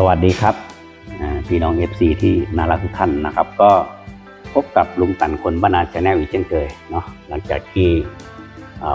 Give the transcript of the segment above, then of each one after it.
สวัสดีครับพี่น้อง FC ที่น่ารักทุกท่านนะครับ ก็พบกับลุงตันคนบ้านาชาแนลอีกเช่นเคยเนาะหลังจากที่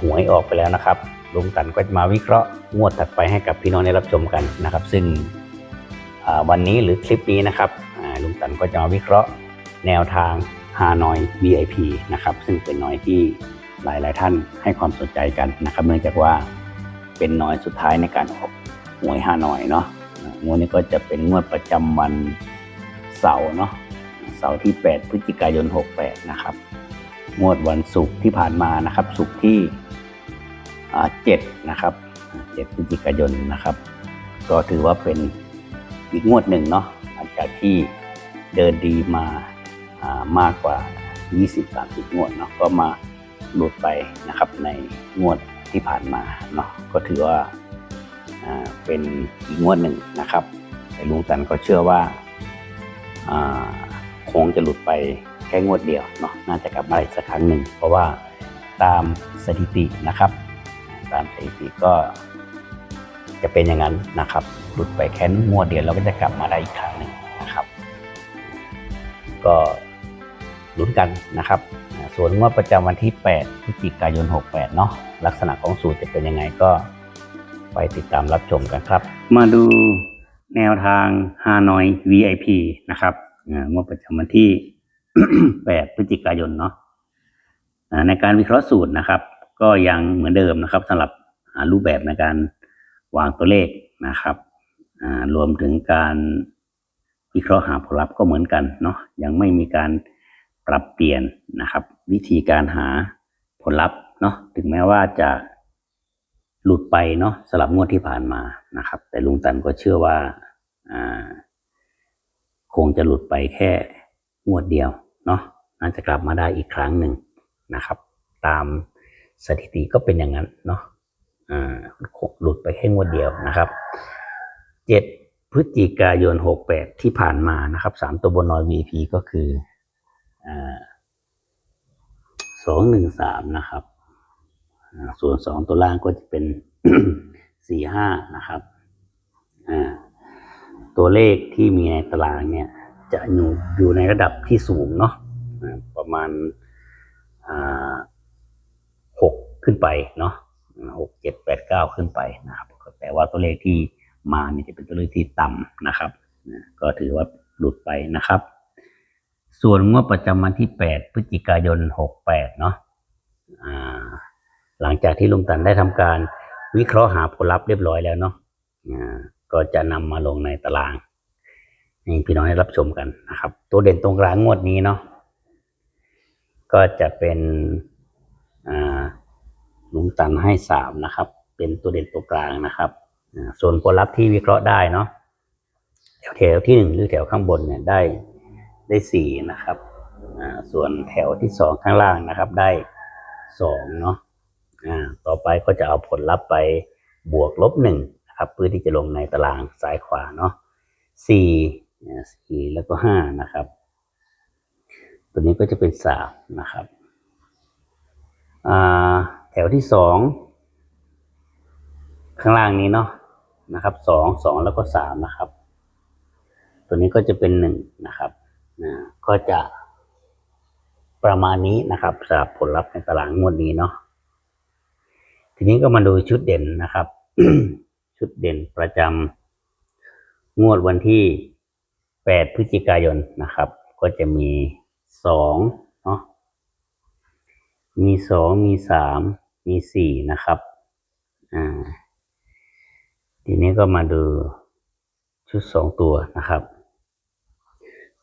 หวยออกไปแล้วนะครับ ลุงตันก็จะมาวิเคราะห์งวดถัดไปให้กับพี่น้องได้รับชมกันนะครับ ซึ่งวันนี้หรือคลิปนี้นะครับลุงตันก็จะมาวิเคราะห์แนวทางฮานอย VIP นะครับซึ่งเป็นนอยที่หลายๆท่านให้ความสนใจกันนะครับ เนื่องจากว่าเป็นนอยสุดท้ายในการออกหวยฮานอยเนาะ งวดนี้ก็จะเป็นงวดประจำวันเสาร์เนาะเสาร์ที่ 8 พฤศจิกายน 68 นะครับงวดวันศุกร์ที่ผ่านมานะครับศุกร์ที่อ่า7นะครับ7พฤศจิกายนนะครับ ก็ถือว่าเป็นอีกงวดหนึ่งเนาะหลังจากที่เดินดีมาามากกว่า 20-30 งวดเนาะก็มาหลุดไปนะครับในงวดที่ผ่านมาเนาะก็ถือว่า เป็นอีกงวดหนึ่งนะครับแต่ลุงตันก็เชื่อว่าคงจะหลุดไปแค่งวดเดียวเนาะน่าจะกลับมาอีกสักครั้งหนึ่งเพราะว่าตามสถิตินะครับ ตามสถิติก็จะเป็นอย่างนั้นนะครับ หลุดไปแค่งวดเดียวเราก็จะกลับมาได้อีกครั้งหนึ่งนะครับ ก็ลุ้นกันนะครับ ส่วนงวดประจำวันที่ 8พฤศจิกายน 68 เนาะลักษณะของสูตรจะเป็นยังไงก็ ไปติดตามรับชมกันครับ มาดูแนวทางฮานอย VIP นะครับงวดประจำวันที่ 8 พฤศจิกายนเนาะในการวิเคราะห์สูตรนะครับ ก็ยังเหมือนเดิมนะครับสำหรับรูปแบบในการวางตัวเลขนะครับรวมถึงการวิเคราะห์หาผลลัพธ์ก็เหมือนกันเนาะยังไม่มีการปรับเปลี่ยนนะครับ วิธีการหาผลลัพธ์เนาะถึงแม้ว่าจะ หลุดไปเนาะสลับงวดที่ผ่านมานะครับ แต่ลุงตันก็เชื่อว่าคงจะหลุดไปแค่งวดเดียวเนาะน่าจะกลับมาได้อีกครั้งหนึ่งนะครับ ตามสถิติก็เป็นอย่างนั้นเนาะหลุดไปแค่งวดเดียวนะครับเจ็ดพฤศจิกายนหกแปดที่ผ่านมานะครับสามตัวบนนอย VP ก็คืออ่าสองหนึ่งสามนะครับ ส่วนสองตัวล่างก็จะเป็นสี่ห้านะครับ ตัวเลขที่มีในตารางเนี่ย จะอยู่อยู่ในระดับที่สูงเนาะประมาณหกขึ้นไปเนาะหกเจ็ดแปดเก้าขึ้นไปนะครับแต่ว่าตัวเลขที่มาเนี่ยจะเป็นตัวเลขที่ต่ำนะครับ ก็ถือว่าหลุดไปนะครับ ส่วนงวดประจำวันที่ 8 พฤศจิกายน 68 เนาะอ่า หลังจากที่ลุงตันได้ทำการวิเคราะห์หาผลลัพธ์เรียบร้อยแล้วเนาะอ่าก็จะนำมาลงในตารางให้พี่น้องได้รับชมกันนะครับ ตัวเด่นตรงกลางงวดนี้เนาะก็จะเป็นอ่าลุงตันให้สามนะครับ เป็นตัวเด่นตัวกลางนะครับอ่าส่วนผลลัพธ์ที่วิเคราะห์ได้เนาะแถวแถวที่หนึ่งหรือแถวข้างบนเนี่ยได้ได้สี่นะครับอ่าส่วนแถวที่สองข้างล่างนะครับ ได้สองเนาะ ต่อไปก็จะเอาผลลัพธ์ไปบวกลบหนึ่งนะครับเพื่อที่จะลงในตารางซ้ายขวาเนาะสี่อ่าสี่แล้วก็ห้านะครับ ตัวนี้ก็จะเป็นสามนะครับแถวที่สองข้างล่างนี้เนาะนะครับสองสองแล้วก็สามนะครับ ตัวนี้ก็จะเป็นหนึ่งนะครับอ่าก็จะประมาณนี้นะครับสำหรับผลลัพธ์ในตารางงวดนี้เนาะ ทีนี้ก็มาดูชุดเด่นนะครับ ชุดเด่นประจำงวดวันที่8พฤศจิกายนนะครับ ก็จะมีสองเนาะมีสองมีสามมีสี่นะครับอ่าทีนี้ก็มาดูชุดสองตัวนะครับ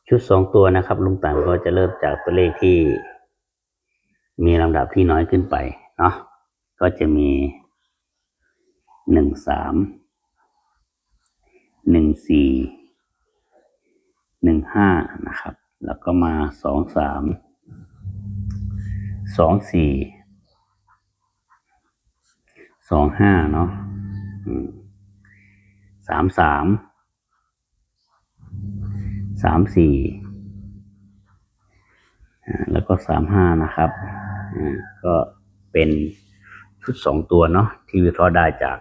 ชุดสองตัวนะครับ ลุงต่างก็จะเริ่มจากตัวเลขที่มีลำดับที่น้อยขึ้นไปเนาะ ก็จะมีหนึ่งสามหนึ่งสี่หนึ่งห้านะครับ แล้วก็มาสองสามสองสี่สองห้าเนาะสามสามสามสี่แล้วก็สามห้านะครับ ก็เป็น ชุดสองตัวเนาะที่วิเคราะห์ได้จาก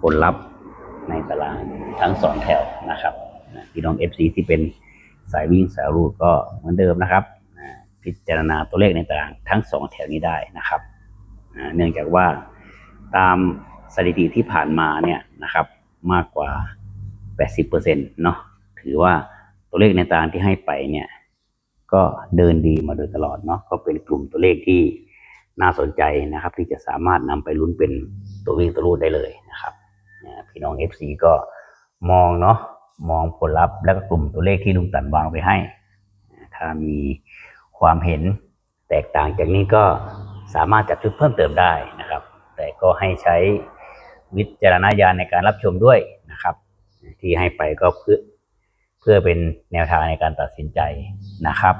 ผลลัพธ์ในตารางทั้งสองแถวนะครับพี่น้อง FC ที่เป็นสายวิ่งสายรูดก็เหมือนเดิมนะครับพิจารณาตัวเลขในตารางทั้งสองแถวนี้ได้นะครับเนื่องจากว่าตามสถิติที่ผ่านมาเนี่ยนะครับมากกว่า 80%เนาะถือว่าตัวเลขในตารางที่ให้ไปเนี่ยก็เดินดีมาโดยตลอดเนาะก็เป็นกลุ่มตัวเลขที่ น่าสนใจนะครับ ที่จะสามารถนำไปลุ้นเป็นตัววิ่งตัวรูดได้เลยนะครับพี่น้อง FC ก็มองเนาะมองผลลัพธ์และก็กลุ่มตัวเลขที่ลุงตันวางไปให้ ถ้ามีความเห็นแตกต่างจากนี้ก็สามารถจัดชุดเพิ่มเติมได้นะครับ แต่ก็ให้ใช้วิจารณญาณในการรับชมด้วยนะครับ ที่ให้ไปก็เพื่อเพื่อเป็นแนวทางในการตัดสินใจนะครับ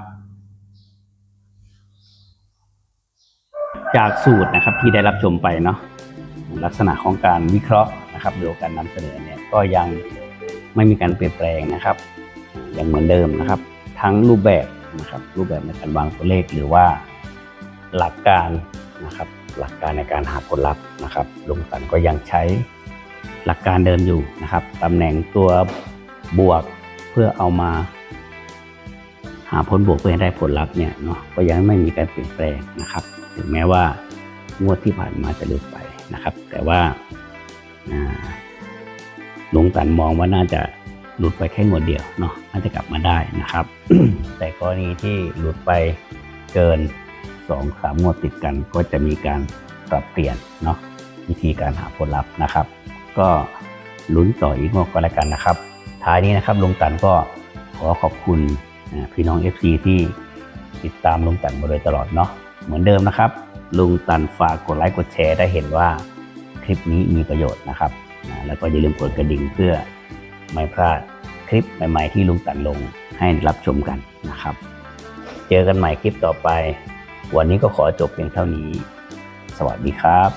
จากสูตรนะครับที่ได้รับชมไปเนาะลักษณะของการวิเคราะห์นะครับหรือการนำเสนอเนี่ยก็ยังไม่มีการเปลี่ยนแปลงนะครับยังเหมือนเดิมนะครับ ทั้งรูปแบบนะครับรูปแบบในการวางตัวเลขหรือว่าหลักการนะครับหลักการในการหาผลลัพธ์นะครับลงตันก็ยังใช้หลักการเดิมอยู่นะครับตำแหน่งตัวบวกเพื่อเอามา ผลบวกเพื่อให้ได้ผลลัพธ์เนี่ยเนาะก็ยังไม่มีการเปลี่ยนแปลงนะครับ ถึงแม้ว่างวดที่ผ่านมาจะหลุดไปนะครับ แต่ว่าลุงตันมองว่าน่าจะหลุดไปแค่งวดเดียวเนาะน่าจะกลับมาได้นะครับ แต่กรณีที่หลุดไปเกินสองสามงวดติดกันก็จะมีการปรับเปลี่ยนเนาะวิธีการหาผลลัพธ์นะครับ ก็ลุ้นต่ออีกงวดก็แล้วกันนะครับ ท้ายนี้นะครับลุงตันก็ขอขอบคุณ พี่น้อง FC ที่ติดตามลุงตันมาโดยตลอดเนาะเหมือนเดิมนะครับ ลุงตันฝากกดไลค์กดแชร์ได้เห็นว่าคลิปนี้มีประโยชน์นะครับ แล้วก็อย่าลืมกดกระดิ่งเพื่อไม่พลาดคลิปใหม่ๆที่ลุงตันลงให้รับชมกันนะครับ เจอกันใหม่คลิปต่อไป วันนี้ก็ขอจบเพียงเท่านี้ สวัสดีครับ